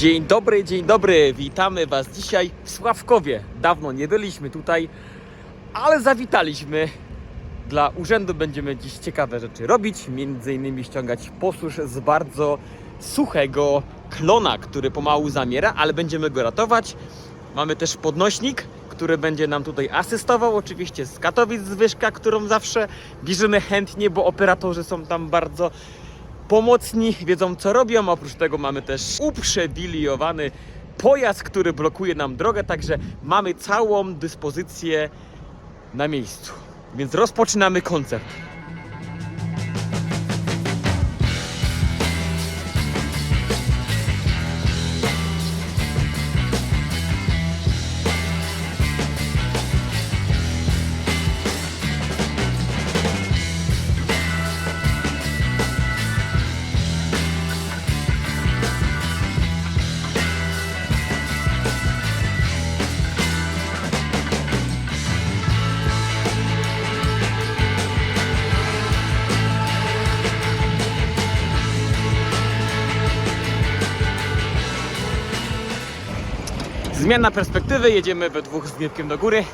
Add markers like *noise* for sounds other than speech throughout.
Dzień dobry, dzień dobry. Witamy Was dzisiaj w Sławkowie. Dawno nie byliśmy tutaj, ale zawitaliśmy. Dla urzędu będziemy dziś ciekawe rzeczy robić, między innymi ściągać posłuż z bardzo suchego klona, który pomału zamiera, ale będziemy go ratować. Mamy też podnośnik, który będzie nam tutaj asystował, oczywiście z Katowic Zwyżka, którą zawsze bierzemy chętnie, bo operatorzy są tam bardzo pomocni, wiedzą co robią. Oprócz tego mamy też uprzewilejowany pojazd, który blokuje nam drogę, także mamy całą dyspozycję na miejscu. Więc rozpoczynamy koncept. Zmiana perspektywy, jedziemy we dwóch z do góry,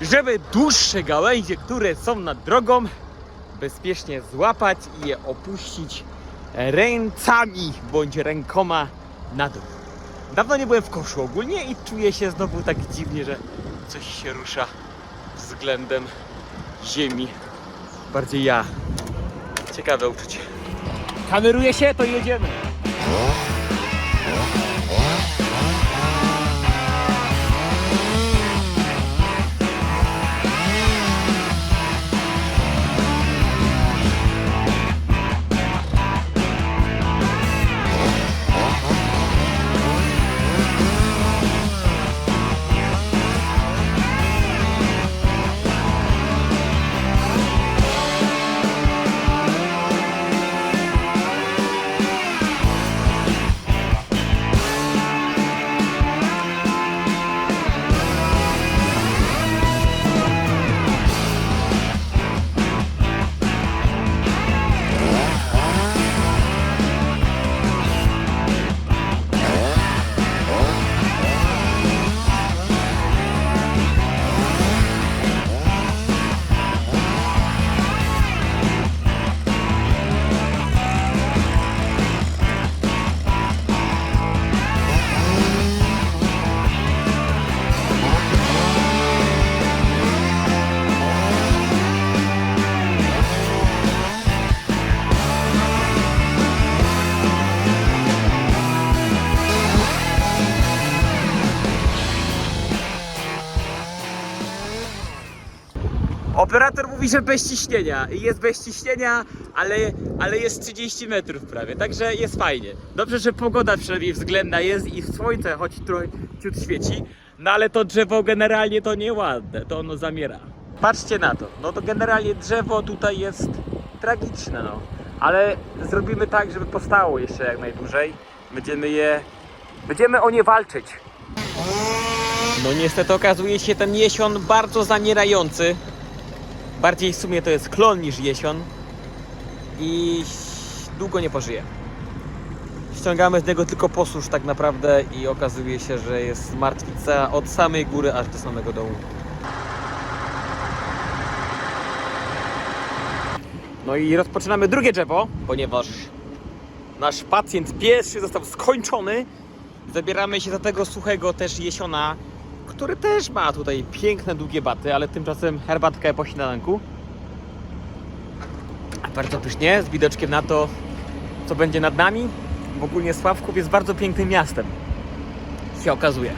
żeby dłuższe gałęzie, które są nad drogą, bezpiecznie złapać i je opuścić ręcami bądź rękoma na dół. Dawno nie byłem w koszu ogólnie i czuję się znowu tak dziwnie, że coś się rusza względem ziemi. Bardziej ja. Ciekawe uczucie. Kameruje się, to jedziemy. Operator mówi, że bez ciśnienia. I Jest bez ciśnienia, ale, ale jest 30 metrów prawie, także jest fajnie. Dobrze, że pogoda przynajmniej względna jest i słońce choć trochę ciut świeci, no ale to drzewo generalnie to nieładne, to ono zamiera. Patrzcie na to, no to generalnie drzewo tutaj jest tragiczne, no. Ale zrobimy tak, żeby powstało jeszcze jak najdłużej. Będziemy je, będziemy o nie walczyć. No niestety okazuje się ten jesion bardzo zamierający. Bardziej w sumie to jest klon niż jesion. I długo nie pożyje. Ściągamy z niego tylko posłuż tak naprawdę i okazuje się, że jest martwica od samej góry aż do samego dołu. No i rozpoczynamy drugie drzewo, ponieważ nasz pacjent pierwszy został skończony. Zabieramy się do tego suchego też jesiona, który też ma tutaj piękne, długie baty, ale tymczasem herbatkę po śniadanku. Bardzo pysznie, z widoczkiem na to, co będzie nad nami. W ogóle Sławków jest bardzo pięknym miastem. Się okazuje.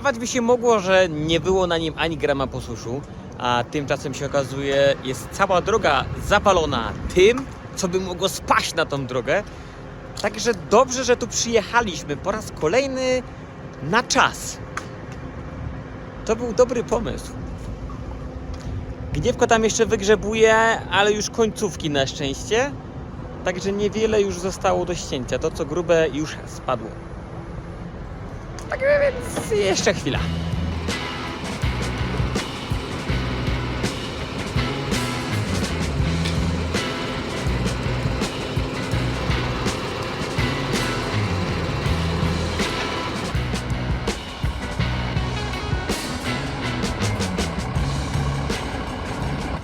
Dawać by się mogło, że nie było na nim ani grama posuszu, a tymczasem się okazuje, jest cała droga zapalona tym, co by mogło spaść na tą drogę. Także dobrze, że tu przyjechaliśmy po raz kolejny na czas. To był dobry pomysł. Gniewko tam jeszcze wygrzebuje, ale już końcówki na szczęście. Także niewiele już zostało do ścięcia. To co grube już spadło. Tak więc jeszcze chwila.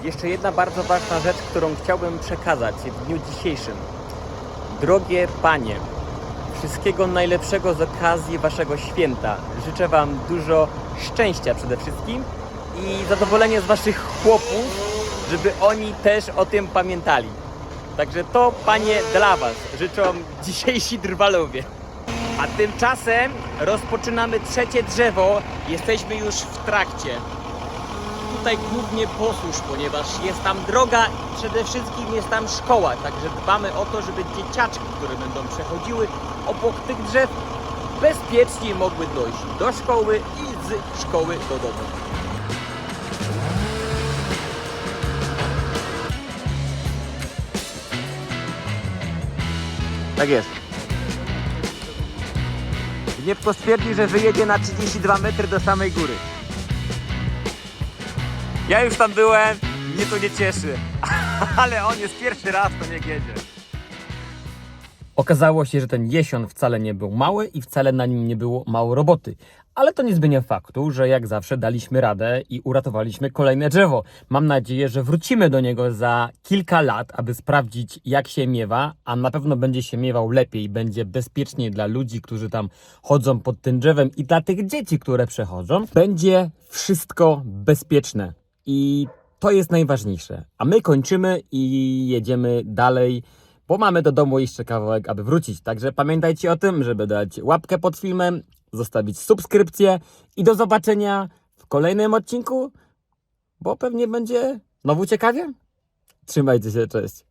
Jeszcze jedna bardzo ważna rzecz, którą chciałbym przekazać w dniu dzisiejszym. Drogie panie, wszystkiego najlepszego z okazji waszego święta. Życzę wam dużo szczęścia przede wszystkim i zadowolenia z waszych chłopów, żeby oni też o tym pamiętali. Także to panie dla was życzą *laughs* dzisiejsi drwalowie. A tymczasem rozpoczynamy trzecie drzewo. Jesteśmy już w trakcie tutaj głównie posłuż, ponieważ jest tam droga i przede wszystkim jest tam szkoła, także dbamy o to, żeby dzieciaczki, które będą przechodziły obok tych drzew, bezpiecznie mogły dojść do szkoły i z szkoły do domu. Tak jest. Gniewko stwierdzi, że wyjedzie na 32 metry do samej góry. Ja już tam byłem, mnie to nie cieszy. *laughs* Ale on jest pierwszy raz, to nie jedzie. Okazało się, że ten jesion wcale nie był mały i wcale na nim nie było mało roboty. Ale to nie zmienia faktu, że jak zawsze daliśmy radę i uratowaliśmy kolejne drzewo. Mam nadzieję, że wrócimy do niego za kilka lat, aby sprawdzić, jak się miewa, a na pewno będzie się miewał lepiej, będzie bezpieczniej dla ludzi, którzy tam chodzą pod tym drzewem i dla tych dzieci, które przechodzą. Będzie wszystko bezpieczne. I to jest najważniejsze. A my kończymy i jedziemy dalej, bo mamy do domu jeszcze kawałek, aby wrócić. Także pamiętajcie o tym, żeby dać łapkę pod filmem, zostawić subskrypcję i do zobaczenia w kolejnym odcinku, bo pewnie będzie znowu ciekawie. Trzymajcie się, cześć.